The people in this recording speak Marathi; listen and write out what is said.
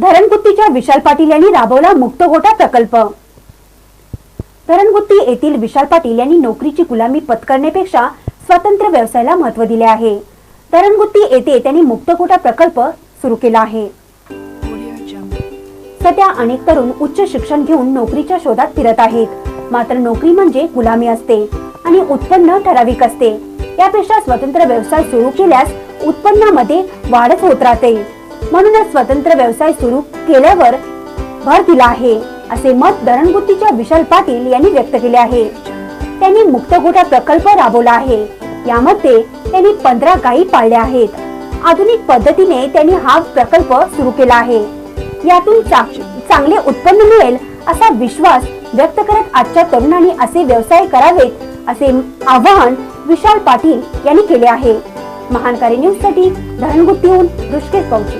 धरणगुत्तीच्या विशाल पाटील यांनी राबवला मुक्त गोटा प्रकल्प. धरणगुत्ती येथील विशाल पाटील यांनी नोकरीची गुलामी पत्करण्यापेक्षा स्वतंत्र व्यवसायाला महत्त्व दिले आहे. धरणगुत्ती येथे त्यांनी मुक्तगोटा प्रकल्प सुरू केला आहे. सध्या अनेक तरुण उच्च शिक्षण घेऊन नोकरीच्या शोधात फिरत आहेत. मात्र नोकरी म्हणजे गुलामी असते आणि उत्पन्न ठराविक असते. यापेक्षा स्वतंत्र व्यवसाय सुरू केल्यास उत्पन्नामध्ये वाढच होत राहते. म्हणूनच स्वतंत्र व्यवसाय सुरू केल्यावर भर दिला आहे असे मत धरणगुत्तीच्या विशाल पाटील यांनी व्यक्त केले आहे. त्यांनी मुक्त गोठा प्रकल्प राबवला आहे. यामध्ये त्यांनी पंधरा गायी पाळल्या आहेत. आधुनिक पद्धतीने त्यांनी हा प्रकल्प सुरू केला आहे. यातून चांगले उत्पन्न मिळेल असा विश्वास व्यक्त करत आजच्या तरुणांनी असे व्यवसाय करावेत असे आवाहन विशाल पाटील यांनी केले आहे. महानकारी न्यूजसाठी धरणगुत्तीहून ऋषिकेश पावची